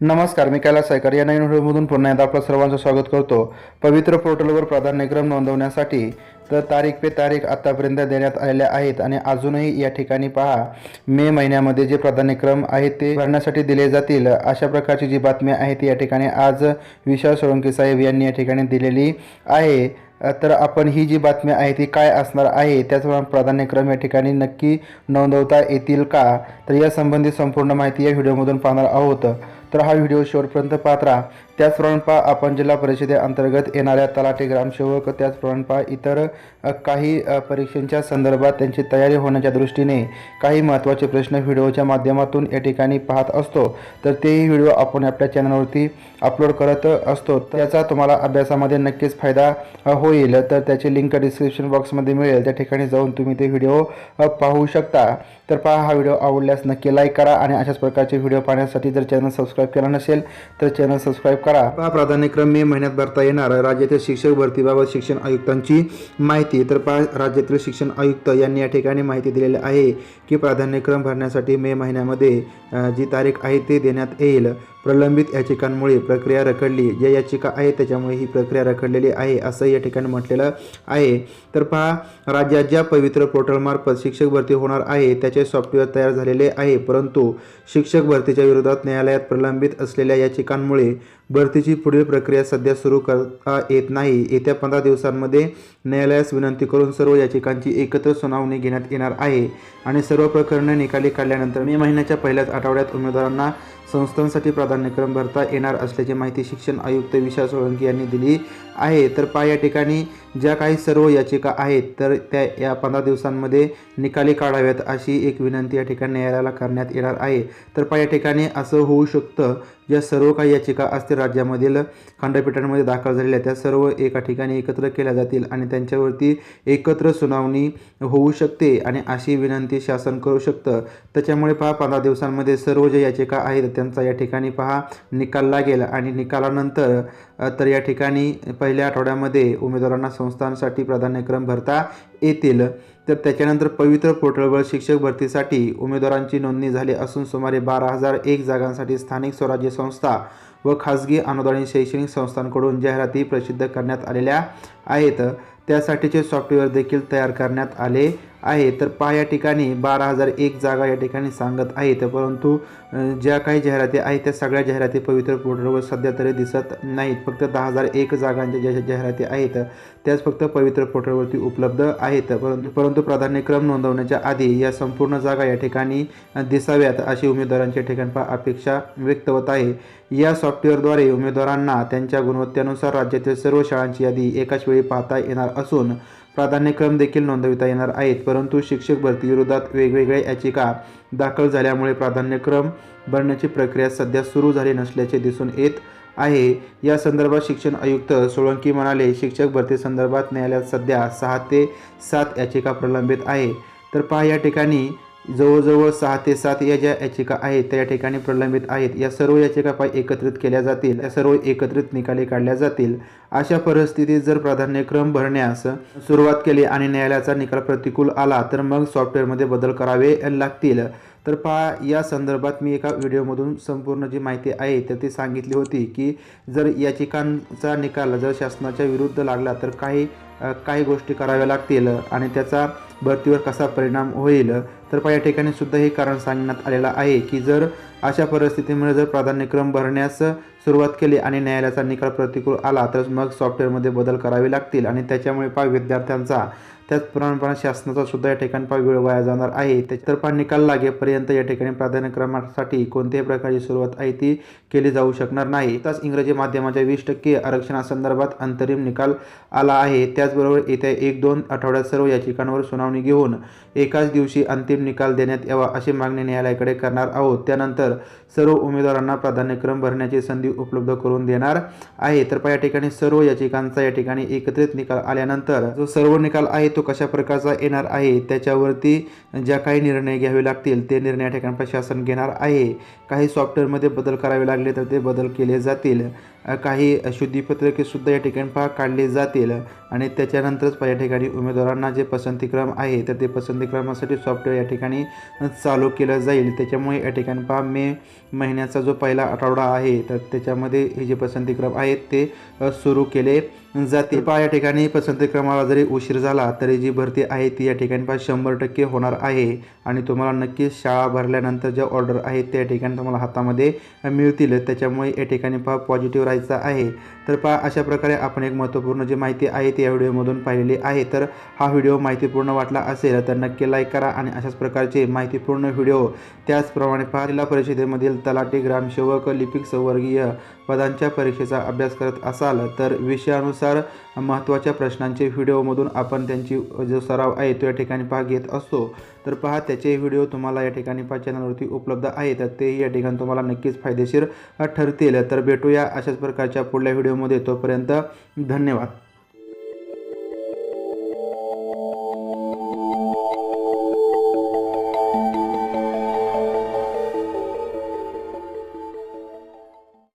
नमस्कार मी कैलास सायकर या नवीन व्हिडिओमधून पुन्हा एकदा आपलं सर्वांचं स्वागत करतो. पवित्र पोर्टलवर प्राधान्यक्रम नोंदवण्यासाठी तर तारीख पे तारीख आत्तापर्यंत देण्यात आलेल्या आहेत आणि अजूनही या ठिकाणी पहा मे महिन्यामध्ये जे प्राधान्यक्रम आहेत ते भरण्यासाठी दिले जातील. अशा प्रकारची जी बातमी आहे ती या ठिकाणी आज विशाल सोळंकी साहेब यांनी या ठिकाणी दिलेली आहे. तर आपण ही जी बातमी आहे ती काय असणार आहे त्याचप्रमाणे प्राधान्यक्रम या ठिकाणी नक्की नोंदवता येतील का? तर यासंबंधी संपूर्ण माहिती या व्हिडिओमधून पाहणार आहोत. तर हा व्हिडिओ शेवटपर्यंत पाहत राहा. त्याचप्रमाणे पहा आपण जिल्हा परिषदेअंतर्गत येणाऱ्या तलाठी ग्रामसेवक त्याचप्रमाणे पहा इतर काही परीक्षांच्या संदर्भात त्यांची तयारी होण्याच्या दृष्टीने काही महत्त्वाचे प्रश्न व्हिडिओच्या माध्यमातून या ठिकाणी पाहत असतो. तर तेही व्हिडिओ आपण आपल्या चॅनलवरती अपलोड करत असतो. त्याचा तुम्हाला अभ्यासामध्ये नक्कीच फायदा होईल. तर त्याची लिंक डिस्क्रिप्शन बॉक्समध्ये मिळेल. त्या ठिकाणी जाऊन तुम्ही ते व्हिडिओ पाहू शकता. तर पहा हा व्हिडिओ आवडल्यास नक्की लाईक करा आणि अशाच प्रकारचे व्हिडिओ पाहण्यासाठी जर चॅनल सबस्क्राईब केला नसेल तर चॅनल सबस्क्राईब करा. पहा प्राधान्यक्रम मे महिन्यात भरता येणार राज्यातील शिक्षक भरतीबाबत शिक्षण आयुक्तांची माहिती. तर पहा राज्यातील शिक्षण आयुक्त यांनी या ठिकाणी माहिती दिलेली आहे की प्राधान्यक्रम भरण्यासाठी मे महिन्यामध्ये जी तारीख आहे ती देण्यात येईल. प्रलंबित याचिकांमुळे प्रक्रिया रखडली. ज्या याचिका आहे त्याच्यामुळे ही प्रक्रिया रखडलेली आहे असं या ठिकाणी म्हटलेलं आहे. तर पहा राज्यात ज्या पवित्र पोर्टलमार्फत शिक्षक भरती होणार आहे त्याचे सॉफ्टवेअर तयार झालेले आहे. परंतु शिक्षक भरतीच्या विरोधात न्यायालयात प्रलंबित असलेल्या याचिकांमुळे भरतीची पुढील प्रक्रिया सध्या सुरू करता येत नाही. येत्या पंधरा दिवसांमध्ये न्यायालयास विनंती करून सर्व याचिकांची एकत्र सुनावणी घेण्यात येणार आहे. आणि सर्व प्रकरणे निकाली काढल्यानंतर मे महिन्याच्या पहिल्याच आठवड्यात उमेदवारांना संस्थांसाठी प्राधान्यक्रम भरता येणार असल्याची माहिती शिक्षण आयुक्त विशाल सोळंकी यांनी दिली. आहे. तर पा या ठिकाणी ज्या काही सर्व याचिका आहेत तर त्या या पंधरा दिवसांमध्ये निकाली काढाव्यात अशी एक विनंती या ठिकाणी न्यायालयाला करण्यात येणार आहे. तर पा या ठिकाणी असं होऊ शकतं ज्या सर्व काही याचिका असतील राज्यामधील खंडपीठांमध्ये दाखल झालेल्या त्या सर्व एका ठिकाणी एकत्र केल्या जातील आणि त्यांच्यावरती एकत्र सुनावणी होऊ शकते आणि अशी विनंती शासन करू शकतं. त्याच्यामुळे पहा पंधरा दिवसांमध्ये सर्व ज्या याचिका आहेत त्यांचा या ठिकाणी पहा निकाल लागेल आणि निकालानंतर तर या ठिकाणी पहिल्या आठवड्यामध्ये उमेदवारांना संस्थांसाठी प्राधान्यक्रम भरता येतील. तर त्याच्यानंतर पवित्र पोर्टलवर शिक्षक भरतीसाठी उमेदवारांची नोंदणी झाली असून सुमारे बारा हजार एक जागांसाठी स्थानिक स्वराज्य संस्था व खाजगी अनुदानित शैक्षणिक संस्थांकडून जाहिराती प्रसिद्ध करण्यात आलेल्या आहेत. त्यासाठीचे सॉफ्टवेअर देखील तयार करण्यात आले आहे तर पहा या ठिकाणी बारा हजार एक जागा या ठिकाणी सांगत आहेत. परंतु ज्या काही जाहिराती आहेत त्या सगळ्या जाहिराती पवित्र पोर्टलवर सध्या तरी दिसत नाहीत. फक्त दहा हजार एक जागांच्या ज्या जाहिराती आहेत त्याच फक्त पवित्र पोर्टलवरती उपलब्ध आहेत. परंतु परंतु प्राधान्यक्रम नोंदवण्याच्या आधी या संपूर्ण जागा या ठिकाणी दिसाव्यात अशी उमेदवारांच्या ठिकाणी अपेक्षा व्यक्त होत आहे. या सॉफ्टवेअरद्वारे उमेदवारांना त्यांच्या गुणवत्तेनुसार राज्यातील सर्व शाळांची यादी एकाच वेळी पाहता येणार असून प्राधान्यक्रम देखील नोंदविता येणार आहेत परंतु शिक्षक भरती विरोधात वेगवेगळ्या याचिका दाखल झाल्यामुळे प्राधान्यक्रम भरण्याची प्रक्रिया सध्या सुरू झाली नसल्याचे दिसून येत आहे. या संदर्भात शिक्षण आयुक्त सोळंकी म्हणाले शिक्षक भरती संदर्भात न्यायालयात सध्या सहा ते सात याचिका प्रलंबित आहे तर पहा या ठिकाणी जवळजवळ सहा ते सात या ज्या याचिका आहेत त्या या ठिकाणी प्रलंबित आहेत. या सर्व याचिका पाय एकत्रित केल्या जातील. या सर्व एकत्रित निकाली काढल्या जातील. अशा परिस्थितीत जर प्राधान्यक्रम भरण्यास सुरुवात केली आणि न्यायालयाचा निकाल प्रतिकूल आला तर मग सॉफ्टवेअरमध्ये बदल करावे लागतील. तर पहा या संदर्भात मी एका व्हिडिओमधून संपूर्ण जी माहिती आहे तर ती सांगितली होती की जर याचिकांचा निकाल जर शासनाच्या विरुद्ध लागला तर काही काही गोष्टी कराव्या लागतील आणि त्याचा भरतीवर कसा परिणाम होईल? तर या ठिकाणी सुद्धा हे कारण सांगण्यात आलेलं आहे की जर अशा परिस्थितीमुळे जर प्राधान्यक्रम भरण्यास सुरुवात केली आणि न्यायालयाचा निकाल प्रतिकूल आला तर मग सॉफ्टवेअरमध्ये बदल करावे लागतील. आणि त्याच्यामुळे पा विद्यार्थ्यांचा त्याचप्रमाणे शासनाचा सुद्धा या ठिकाणी पहा वेळ वाया जाणार आहे. तर पहा निकाल लागेपर्यंत या ठिकाणी प्राधान्यक्रमासाठी कोणत्याही प्रकारची सुरुवात आहे ती केली जाऊ शकणार नाही. त्याच इंग्रजी माध्यमाच्या वीस टक्के आरक्षणासंदर्भात अंतरिम निकाल आला आहे. त्याचबरोबर येत्या एक दोन आठवड्यात सर्व याचिकांवर सुनावणी घेऊन एकाच दिवशी अंतिम निकाल देण्यात यावा अशी मागणी न्यायालयाकडे करणार आहोत. त्यानंतर सर्व उमेदवारांना प्राधान्यक्रम भरण्याची संधी उपलब्ध करून देणार आहे. तर पहा या ठिकाणी सर्व याचिकांचा या ठिकाणी एकत्रित निकाल आल्यानंतर जो सर्व निकाल आहे तो तो कशा प्रकारचा येणार आहे त्याच्यावरती ज्या काही निर्णय घ्यावे लागतील ते निर्णय या ठिकाणी प्रशासन घेणार आहे. काही सॉफ्टवेअरमध्ये बदल करावे लागले तर ते बदल केले जातील. काही शुद्धीपत्रकेसुद्धा या ठिकाणी पहा काढले जातील. आणि त्याच्यानंतरच या ठिकाणी उमेदवारांना जे पसंतीक्रम आहे तर ते पसंतीक्रमासाठी सॉफ्टवेअर या ठिकाणी चालू केलं जाईल. त्याच्यामुळे या ठिकाणी पहा मे महिन्याचा जो पहिला आठवडा आहे तर त्याच्यामध्ये हे जे पसंतीक्रम आहेत ते सुरू केले जातील. पहा या ठिकाणी पसंतीक्रमाला जरी उशीर झाला तरी जी भरती आहे ती या ठिकाणी पहा शंभर टक्के होणार आहे. आणि तुम्हाला नक्कीच शाळा भरल्यानंतर ज्या ऑर्डर आहेत त्या ठिकाणी तुम्हाला हातामध्ये मिळतील. त्याच्यामुळे या ठिकाणी पहा पॉझिटिव्ह राहायचं आहे. तर पहा अशा प्रकारे आपण एक महत्त्वपूर्ण जी माहिती आहे ती या व्हिडिओमधून पाहिलेली आहे. तर हा व्हिडिओ माहितीपूर्ण वाटला असेल तर नक्की लाईक करा आणि अशाच प्रकारचे माहितीपूर्ण व्हिडिओ त्याचप्रमाणे पहा जिल्हा परिषदेमधील तलाठी ग्रामसेवक लिपिक संवर्गीय पदांच्या परीक्षेचा अभ्यास करत असाल तर विषयानुसार महत्त्वाच्या प्रश्नांचे व्हिडिओमधून आपण त्यांची जो सराव आहे तो या ठिकाणी भाग घेत असतो तर पहा त्याचे व्हिडिओ तुम्हाला या ठिकाणी पहा चॅनलवरती उपलब्ध आहे तर तेही या ठिकाणी तुम्हाला नक्कीच फायदेशीर ठरतील. तर भेटूया अशाच प्रकारच्या पुढल्या व्हिडिओमध्ये. तोपर्यंत धन्यवाद.